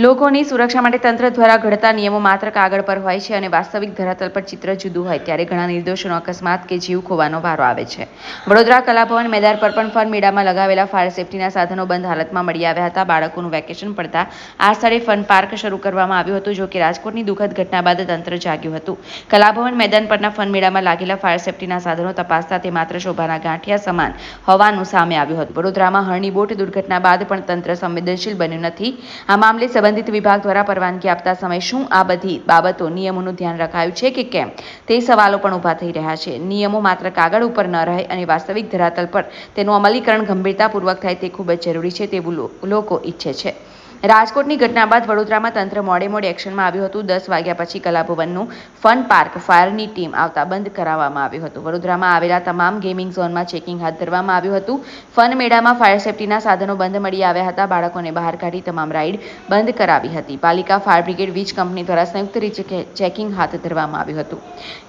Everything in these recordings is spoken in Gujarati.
લોકોની સુરક્ષા માટે તંત્ર દ્વારા ઘડતા નિયમો માત્ર કાગળ પર હોય છે અને વાસ્તવિક ધરાતલ પર ચિત્ર જુદું હોય ત્યારે ઘણા નિર્દોષોનો અકસ્માત કે જીવ ખોવાનો વારો આવે છે. વડોદરા કલાભવન મેદાન પર પણ ફન લગાવેલા ફાયર સેફટીના સાધનો બંધ હાલતમાં મળી આવ્યા હતા. બાળકોનું વેકેશન પડતા આ સ્થળે ફન પાર્ક શરૂ કરવામાં આવ્યું હતું જો કે રાજકોટની દુઃખદ ઘટના બાદ તંત્ર જાગ્યું હતું. કલાભવન મેદાન પરના ફન મેળામાં લાગેલા ફાયર સેફટીના સાધનો તપાસતા તે માત્ર શોભાના ગાંઠિયા સમાન હોવાનું સામે આવ્યું હતું. વડોદરામાં હરણી બોટ દુર્ઘટના બાદ પણ તંત્ર સંવેદનશીલ બન્યું નથી. આ મામલે સંબંધિત વિભાગ દ્વારા પરવાનગી આપતા સમયે શું આ બધી બાબતો નિયમોનું ધ્યાન રખાયું છે કે કેમ? તે સવાલો પણ ઊભા થઈ રહ્યા છે. નિયમો માત્ર કાગળ ઉપર ન રહે અને વાસ્તવિક ધરાતલ પર તેનું અમલીકરણ ગંભીરતાપૂર્વક થાય તે ખૂબ જ જરૂરી છે તેવું લોકો ઈચ્છે છે. રાજકોટની ઘટના બાદ વડોદરામાં તંત્ર મોડે મોડે એક્શનમાં આવ્યું હતું. દસ વાગ્યા પછી કલાભવનનું ફન પાર્ક ફાયરની ટીમ આવતા બંધ કરાવવામાં આવ્યું હતું. વડોદરામાં આવેલા તમામ ગેમિંગ ઝોનમાં ચેકિંગ હાથ ધરવામાં આવ્યું હતું. ફન મેળામાં ફાયર સેફટીના સાધનો બંધ મળી આવ્યા હતા. બાળકોને બહાર કાઢી તમામ રાઇડ બંધ કરાવી હતી. પાલિકા ફાયર બ્રિગેડ વીજ કંપની દ્વારા સંયુક્ત રીતે ચેકિંગ હાથ ધરવામાં આવ્યું હતું.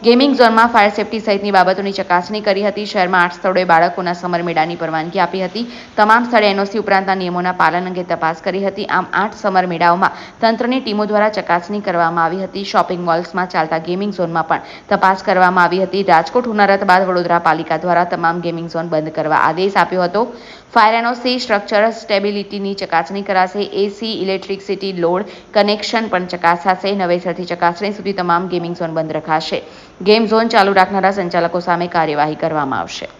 ગેમિંગ ઝોનમાં ફાયર સેફટી સહિતની બાબતોની ચકાસણી કરી હતી. શહેરમાં આઠ સ્થળોએ બાળકોના સમર મેળાની પરવાનગી આપી હતી. તમામ સ્થળે એનઓસી ઉપરાંતના નિયમોના પાલન અંગે તપાસ કરી હતી. આમ આઠ સમર મેળાઓમાં તંત્રની ટીમો દ્વારા ચકાસણી કરવામાં આવી હતી. શોપિંગ મોલ્સમાં ચાલતા ગેમિંગ ઝોનમાં પણ તપાસ કરવામાં આવી હતી. રાજકોટ હુનારત બાદ વડોદરા પાલિકા દ્વારા તમામ ગેમિંગ ઝોન બંધ કરવા આદેશ આપ્યો હતો. ફાયર એનઓસી સ્ટ્રક્ચર સ્ટેબિલિટીની ચકાસણી કરાશે. એસી ઇલેક્ટ્રિસિટી લોડ કનેક્શન પણ ચકાસાશે. નવેસરથી ચકાસણી સુધી તમામ ગેમિંગ ઝોન બંધ રખાશે. ગેમ ઝોન ચાલુ રાખનારા સંચાલકો સામે કાર્યવાહી કરવામાં આવશે.